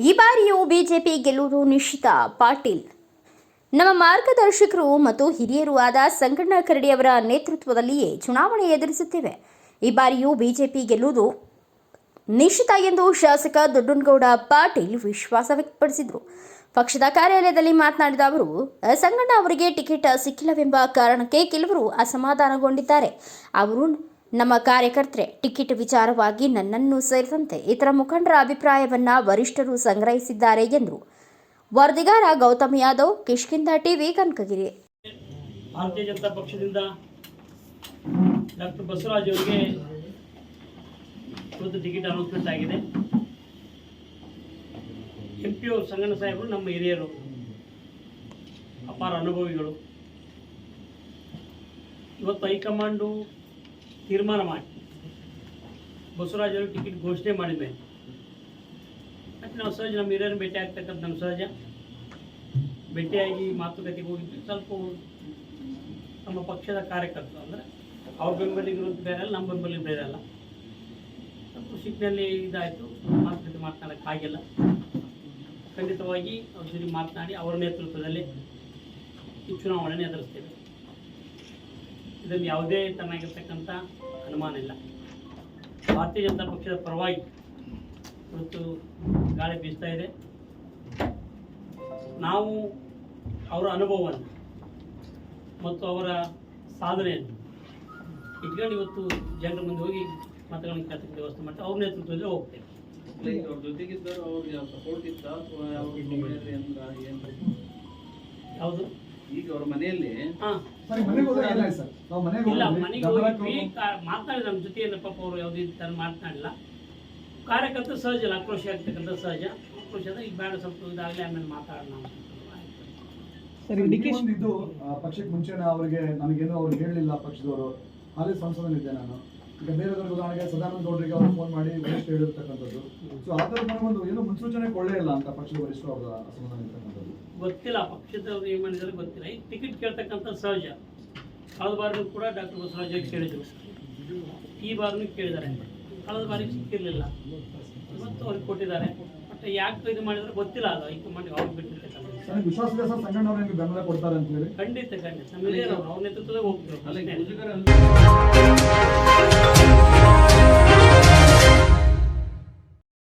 ಅವರು ನಿಶ್ಚಿತ, ಪಾಟೀಲ್. ನಮ್ಮ ಮಾರ್ಗದರ್ಶಕರು ಮತ್ತು ಹಿರಿಯರು ಆದ ಸಂಗಣ್ಣ ಕರಡಿಯವರ ನೇತೃತ್ವದಲ್ಲಿಯೇ ಚುನಾವಣೆ ಎದುರಿಸುತ್ತೇವೆ. ಈ ಬಾರಿಯೂ ಬಿಜೆಪಿ ಗೆಲ್ಲುವುದು ನಿಶ್ಚಿತ ಎಂದು ಶಾಸಕ ದೊಡ್ಡನಗೌಡ ಪಾಟೀಲ್ ವಿಶ್ವಾಸ ವ್ಯಕ್ತಪಡಿಸಿದರು. ಪಕ್ಷದ ಕಾರ್ಯಾಲಯದಲ್ಲಿ ಮಾತನಾಡಿದ ಅವರು, ಸಂಗಣ್ಣ ಅವರಿಗೆ ಟಿಕೆಟ್ ಸಿಕ್ಕಿಲ್ಲವೆಂಬ ಕಾರಣಕ್ಕೆ ಕೆಲವರು ಅಸಮಾಧಾನಗೊಂಡಿದ್ದಾರೆ. ಅವರು ನಮ್ಮ ಕಾರ್ಯಕರ್ತರೆ, ಟಿಕೆಟ್ ವಿಚಾರವಾಗಿ ನನ್ನನ್ನು ಸೇರಿದಂತೆ ಇತರ ಮುಖಂಡರ ಅಭಿಪ್ರಾಯವನ್ನ ವರಿಷ್ಠರು ಸಂಗ್ರಹಿಸಿದ್ದಾರೆ ಎಂದರು ವರದಿಗಾರ ಗೌತಮ್ ಯಾದವ್ ಕಿಷ್ಕಿಂದ ಟಿವಿ ಕನಕಗಿರಿ. ಭಾರತೀಯ ಜನತಾ ಪಕ್ಷದಿಂದ ಡಾಕ್ಟರ್ ಬಸವರಾಜ್ ಅವರಿಗೆ ಇವತ್ತು ಟಿಕೆಟ್ ಅನೌನ್ಸ್ಮೆಂಟ್ ಆಗಿದೆ. ಎಂ ಪಿ ಅವರು ಸಂಗಣ್ಣ ಸಾಹೇಬರು, ನಮ್ಮ ಹಿರಿಯರು, ಅಪಾರ ಅನುಭವಿಗಳು. ಇವತ್ತು ಹೈಕಮಾಂಡು ತೀರ್ಮಾನ ಮಾಡಿ ಬಸವರಾಜ್ ಅವರು ಟಿಕೆಟ್ ಘೋಷಣೆ ಮಾಡಿದ ಮೇಲೆ ಮತ್ತು ನಾವು ಸಹಜ ನಮ್ಮ ಹಿರಿಯರನ್ನು ಭೇಟಿ ಆಗ್ತಕ್ಕಂಥ ನಮ್ಮ ಸಹಜ ಭೇಟಿಯಾಗಿ ಮಾತುಕತೆಗೆ ಹೋಗಿದ್ವಿ ಸ್ವಲ್ಪ ನಮ್ಮ ಪಕ್ಷದ ಕಾರ್ಯಕರ್ತರು ಅಂದರೆ ಅವ್ರ ಬೆಂಬಲಿಗರು ಬೇರೆ ಅಲ್ಲ, ನಮ್ಮ ಬೆಂಬಲಿಗರು ಬೇರೆ ಅಲ್ಲ. ಸ್ವಲ್ಪ ಸಿಟ್ಟಿನಲ್ಲಿ ಇದಾಯಿತು, ಮಾತುಕತೆ ಮಾತನಾಡೋಕ್ಕಾಗಿಲ್ಲ ಖಂಡಿತವಾಗಿ ಅವ್ರ ಜೊತೆ ಮಾತನಾಡಿ ಅವರ ನೇತೃತ್ವದಲ್ಲಿ ಈ ಚುನಾವಣೆಯನ್ನು ಎದುರಿಸ್ತೇವೆ. ಇದರಲ್ಲಿ ಯಾವುದೇ ತನ್ನಾಗಿರ್ತಕ್ಕಂಥ ಅನುಮಾನ ಇಲ್ಲ. ಭಾರತೀಯ ಜನತಾ ಪಕ್ಷದ ಪರವಾಗಿ ಇವತ್ತು ಗಾಳಿ ಬೀಸ್ತಾ ಇದೆ. ನಾವು ಅವರ ಅನುಭವವನ್ನು ಮತ್ತು ಅವರ ಸಾಧನೆಯನ್ನು ಇಟ್ಕೊಂಡು ಇವತ್ತು ಜನರ ಮುಂದೆ ಹೋಗಿ ಮತಗಳನ್ನು ಕೆಲಸಕ್ಕೆ ವ್ಯವಸ್ಥೆ ಮಾಡ್ತಾ ಅವ್ರ ನೇತೃತ್ವದಲ್ಲಿ ಹೋಗ್ತೇವೆ. ಜೊತೆಗಿದ್ದರು ಅವ್ರಿಗೆ ಸಪೋರ್ಟ್ ಇತ್ತ ಅಥವಾ ಯಾವುದು ಈಗ ಅವ್ರ ಮನೆಯಲ್ಲಿ ಹಾಂ. ಸರಿ ಮನೆಗೆ ಹೋದಾಗ ಸರ್? ನಾವು ಮನೆಗೆ ಇಲ್ಲ ಮನೆಗೆ ನಮ್ಮ ಜೊತೆ ಏನಪ್ಪ ಪಾಪ ಅವರು ಯಾವುದೇ ಥರ ಮಾತನಾಡಿಲ್ಲ. ಕಾರ್ಯಕರ್ತರು ಸಹಜ ಇಲ್ಲ ಆಕ್ರೋಶ ಆಗ್ತಕ್ಕಂಥ ಸಹಜ. ಆಕ್ರೋಶ ಅಂದ್ರೆ ಈಗ ಬೇಡ ಸ್ವಲ್ಪ ಇದಾಗಲಿ ಆಮೇಲೆ ಮಾತಾಡೋಣ ಇದು ಆ, ಪಕ್ಷಕ್ಕೆ ಮುಂಚೆ ಅವರಿಗೆ ನನಗೇನು ಅವ್ರು ಹೇಳಲಿಲ್ಲ ಪಕ್ಷದವರು. ಹಾಲಿ ಸಂಸದನಿದ್ದೆ ನಾನು. ಈಗ ಬೇರೆದವ್ರಿಗೆ ಉದಾಹರಣೆಗೆ ಸದಾನಂದ ಗೌಡರಿಗೆ ಅವ್ರು ಫೋನ್ ಮಾಡಿ ವರಿಷ್ಠ ಹೇಳಿರ್ತಕ್ಕಂಥದ್ದು. ಸೊ ಆ ಥರ ಒಂದು ಏನು ಮುನ್ಸೂಚನೆ ಕೊಳ್ಳೇ ಇಲ್ಲ ಅಂತ ಪಕ್ಷದ ವರಿಷ್ಠರು ಅವರ ಅಸಮಾಧಾನ ಇರ್ತಕ್ಕಂಥದ್ದು. ಗೊತ್ತಿಲ್ಲ ಪಕ್ಷದವ್ರು ಏನು ಮಾಡಿದಾರೆ ಗೊತ್ತಿಲ್ಲ. ಈ ಟಿಕೆಟ್ ಕೇಳ್ತಕ್ಕಂಥ ಸಹಜ. ಕಳೆದ ಬಾರಿನೂ ಕೂಡ ಡಾಕ್ಟರ್ ಬಸವರಾಜ್ ಕೇಳಿದ್ರು. ಈ ಬಾರಿನೂ ಕೇಳಿದ್ದಾರೆ. ಕಳೆದ ಬಾರಿ ಸಿಕ್ಕಿರಲಿಲ್ಲ. ಇವತ್ತು ಅವ್ರಿಗೆ ಕೊಟ್ಟಿದ್ದಾರೆ. ಬಟ್ ಯಾಕೆ ಇದು ಮಾಡಿದ್ರೆ ಗೊತ್ತಿಲ್ಲ ಅದು ಹೈಕಮಾಂಡ್ ಅವ್ರಿಗೆ ಬಿಟ್ಟಿರ್ತಕ್ಕಂಥ ನನಗೆ ವಿಶ್ವಾಸ ಇದೆ ಸರ್ ಸಂಗಣ್ಣ ಅವ್ರು ನಿಮ್ಗೆ ಬೆಂಬಲ ಕೊಡ್ತಾರೆ ಅಂತ ಹೇಳಿ? ಖಂಡಿತ ಖಂಡಿತ. ನಮ್ಮ ಹಿರಿಯರು ಅವ್ರ ನೇತೃತ್ವದಾಗ ಹೋಗ್ತಿರೋ